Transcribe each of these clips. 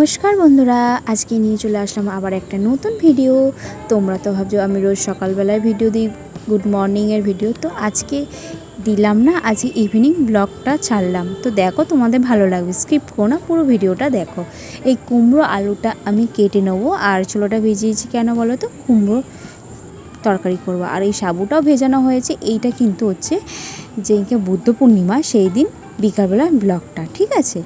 নমস্কার বন্ধুরা, আজকে নিয়ে চলে আসলাম আবার একটা নতুন ভিডিও। তোমরা তো ভাবছ আমি রোজ সকালবেলায় ভিডিও দিই গুড মর্নিংয়ের ভিডিও। তো আজকে দিলাম না, আজকে ইভিনিং ব্লগটা ছাড়লাম। তো দেখো তোমাদের ভালো লাগবে স্কিপ করো না, পুরো ভিডিওটা দেখো। এই কুমড়ো আলুটা আমি কেটে নেব, আর ছোলোটা ভিজিয়েছি কেন বলো তো? কুমড়ো তরকারি করব। আর এই সাবুটাও ভেজানো হয়েছে, এইটা কিন্তু হচ্ছে যেদিনকে বুদ্ধ পূর্ণিমা সেই দিন বিকালবেলা ব্লগটা ঠিক আছে?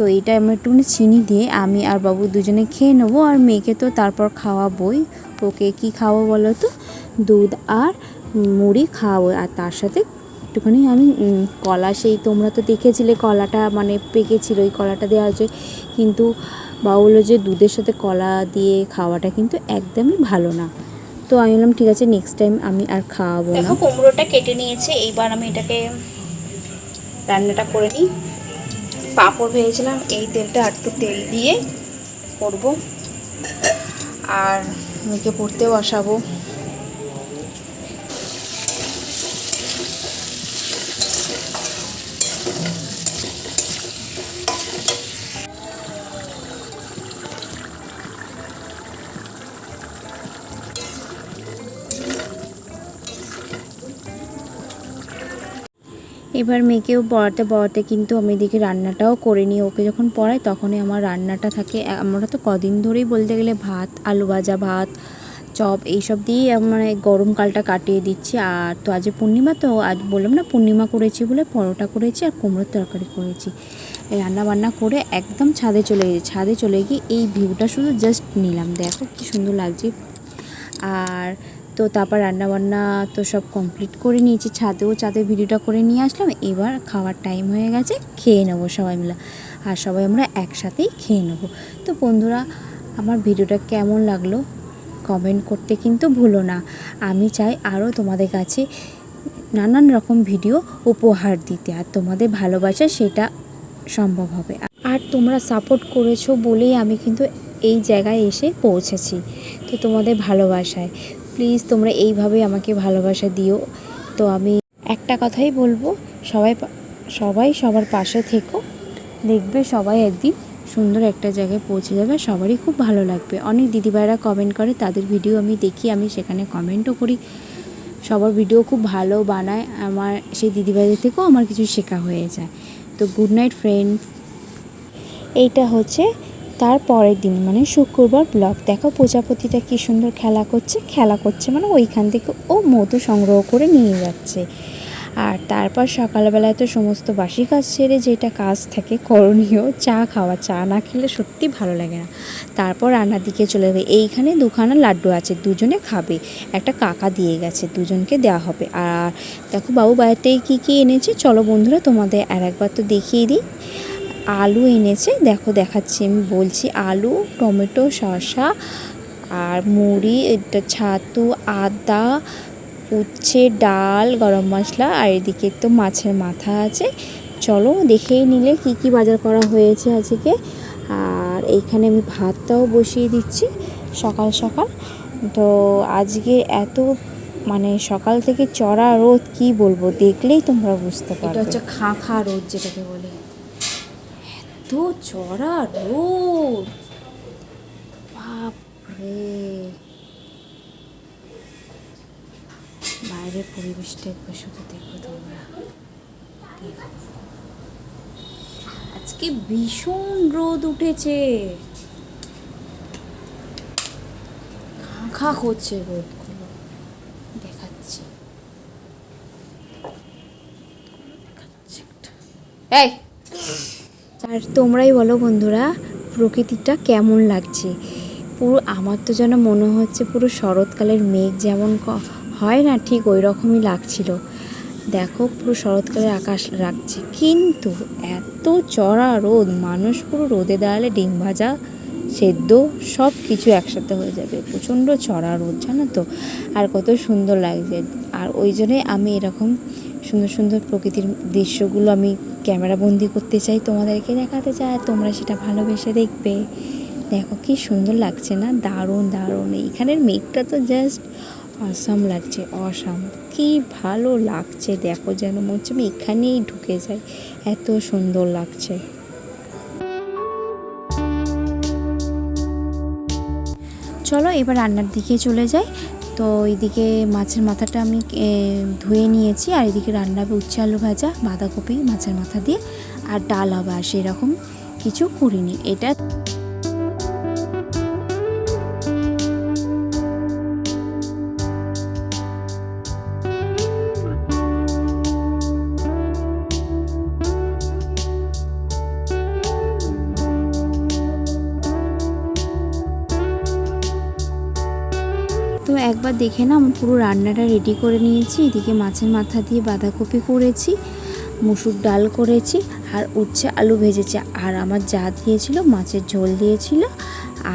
তো এইটা আমি একটুখানি চিনি দিয়ে আমি আর বাবু দুজনে খেয়ে নেব আর মেয়েকে তো তারপর খাওয়াবোই। ওকে কি খাওয়াবো বলো তো? দুধ আর মুড়ি খাওয়াবো। আর তার সাথে একটুখানি আমি কলা। সেই তোমরা তো দেখেছিলে কলাটা মানে পেকেছিল, ওই কলাটা দেওয়া হয়েছে। কিন্তু বাবু বলল যে দুধের সাথে কলা দিয়ে খাওয়াটা কিন্তু একদমই ভালো না। তো আমি বললাম, ঠিক আছে নেক্সট টাইম আমি আর খাওয়াবো না। কুমড়োটা কেটে নিয়েছে। এইবার আমি এটাকে রান্নাটা করে নিই। পাঁপড় ভেজেছিলাম এই তেলটা একটু তেল দিয়ে করব। আর মেয়েকে পড়তেও বসাবো। এবার মেয়েকেও পড়াতে পড়াতে কিন্তু আমি এদিকে রান্নাটাও করে নিই। ওকে যখন পড়াই তখনই আমার রান্নাটা থাকে। আমরা তো কদিন ধরেই বলতে গেলে ভাত, আলু ভাজা, ভাত, চপ এইসব দিয়েই মানে গরমকালটা কাটিয়ে দিচ্ছি। আর তো আজ পূর্ণিমা, তো আজ বললাম না পূর্ণিমা করেছি বলে পরোটা করেছি আর কুমড়োর তরকারি করেছি। রান্না বান্না করে একদম ছাদে চলে গেছি। ছাদে চলে গিয়ে এই ভিউটা শুধু জাস্ট নিলাম। দেখো কি সুন্দর লাগছে। আর তো তারপর রান্নাবান্না তো সব কমপ্লিট করে নিয়েছি। ছাদেও ছাদে ভিডিওটা করে নিয়ে আসলাম। এবার খাওয়ার টাইম হয়ে গেছে, খেয়ে নেব সবাই মিলে। আর সবাই আমরা একসাথেই খেয়ে নেব। তো বন্ধুরা, আমার ভিডিওটা কেমন লাগল কমেন্ট করতে কিন্তু ভুলো না। আমি চাই আরও তোমাদের কাছে নানান রকম ভিডিও উপহার দিতে। আর তোমাদের ভালোবাসা সেটা সম্ভব হবে। আর তোমরা সাপোর্ট করেছ বলেই আমি কিন্তু এই জায়গায় এসে পৌঁছেছি। তো তোমাদের ভালোবাসায়। প্লিজ তোমরা এইভাবে আমাকে ভালোবাসা দিও। তো আমি একটা কথাই বলব, সবাই সবাই সবার পাশে থেকো। দেখবে সবাই একদিন সুন্দর একটা জায়গায় পৌঁছে যাবে, সবারই খুব ভালো লাগবে। অনেক দিদিভাইরা কমেন্ট করে, তাদের ভিডিও আমি দেখি, আমি সেখানে কমেন্টও করি। সবার ভিডিও খুব ভালো বানায়, আমার সেই দিদিভাইদের থেকেও আমার কিছু শেখা হয়ে যায়। তো গুড নাইট ফ্রেন্ড এইটা হচ্ছে তার পরের দিন মানে শুক্রবার ব্লক দেখো প্রজাপতিটা কি সুন্দর খেলা করছে খেলা করছে মানে ওইখান থেকে ও মধু সংগ্রহ করে নিয়ে যাচ্ছে। আর তারপর সকালবেলায় তো সমস্ত বাসি কাজ ছেড়ে যেটা কাজ থাকে করণীয়, চা খাওয়া, চা না খেলে সত্যি ভালো লাগে না। তারপর রান্নার দিকে চলে যাবে। এইখানে দুখানা লাড্ডু আছে, দুজনে খাবে। একটা কাকা দিয়ে গেছে, দুজনকে দেওয়া হবে। আর দেখো বাবু বাড়িতে কী কী এনেছে? চলো বন্ধুরা, তোমাদের আর একবার তো দেখিয়ে দিই। আলু এনেছে। দেখো দেখাচ্ছি আমি বলছি আলু টমেটো শসা আর মুড়ি এটা ছাতু আদা উচ্ছে ডাল গরম মশলা আর এদিকে তো মাছের মাথা আছে। চলো দেখেই নিলে কি কি বাজার করা হয়েছে আজকে। আর এইখানে আমি ভাতটাও বসিয়ে দিচ্ছি সকাল সকাল। তো আজকে এত মানে সকাল থেকে চড়া রোদ কি বলব? দেখলেই তোমরা বুঝতে এটা হচ্ছে খা খা রোদ যেটাকে বলে। এত চড়া রোদ বাপরে। বাইরের পরিবেশটা একবার শুধু দেখো তোমরা। আজকে ভীষণ রোদ উঠেছে। খা দেখাচ্ছি একটা। এই! আর তোমরাই বলো বন্ধুরা, প্রকৃতিটা কেমন লাগছে? পুরো আমার তো যেন মনে হচ্ছে পুরো শরৎকালের মেঘ যেমন হয় না ঠিক ওই রকমই লাগছিল। দেখো পুরো শরৎকালের আকাশ লাগছে। কিন্তু এত চড়া রোদ, মানুষ পুরো রোদে দাঁড়ালে ডিম ভাজা সেদ্ধ সব কিছু একসাথে হয়ে যাবে। প্রচণ্ড চড়া রোদ, জানো তো? আর কত সুন্দর লাগছে। আর ওই জন্যে আমি এরকম সুন্দর সুন্দর প্রকৃতির দৃশ্যগুলো আমি ক্যামেরা বন্দি করতে চাই, তোমাদেরকে দেখাতে চাই তোমরা সেটা ভালোবেসে দেখবে। দেখো কি সুন্দর লাগছে না? দারুণ দারুণ। এইখানের মেঘটা তো জাস্ট অসাম লাগছে অসাম কি ভালো লাগছে, দেখো যেন মনে হচ্ছে আমি এখানেই ঢুকে যাই। এত সুন্দর লাগছে। চলো, এবার রান্নার দিকে চলে যাই। তো এইদিকে মাছের মাথাটা আমি ধুয়ে নিয়েছি, আর এদিকে রান্না হবে উচ্চ আলু ভাজা, বাঁধাকপি মাছের মাথা দিয়ে, আর ডাল হবে, আর সেরকম কিছু করিনি। এটা একবার দেখে না আমি পুরো রান্নাটা রেডি করে নিয়েছি। এদিকে মাছের মাথা দিয়ে বাঁধাকপি করেছি, মুসুর ডাল করেছি, আর উচ্ছে আলু ভেজেছে। আর আমার যা দিয়েছিল, মাছের ঝোল দিয়েছিল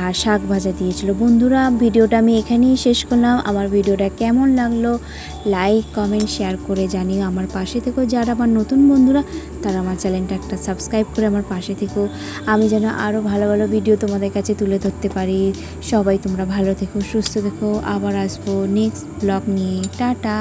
আর শাক ভাজা দিয়েছিল। বন্ধুরা, ভিডিওটা আমি এখানেই শেষ করলাম। আমার ভিডিওটা কেমন লাগল লাইক কমেন্ট শেয়ার করে জানিও। আমার পাশে থেকেও যারা আমার নতুন বন্ধুরা, তারা আমার চ্যানেলটা একটা সাবস্ক্রাইব করে আমার পাশে থেকেও আমি যেন আরও ভালো ভালো ভিডিও তোমাদের কাছে তুলে ধরতে পারি। সবাই তোমরা ভালো থেকো, সুস্থ থেকো। আবার আসব নেক্সট ব্লগ নিয়ে। টাটা!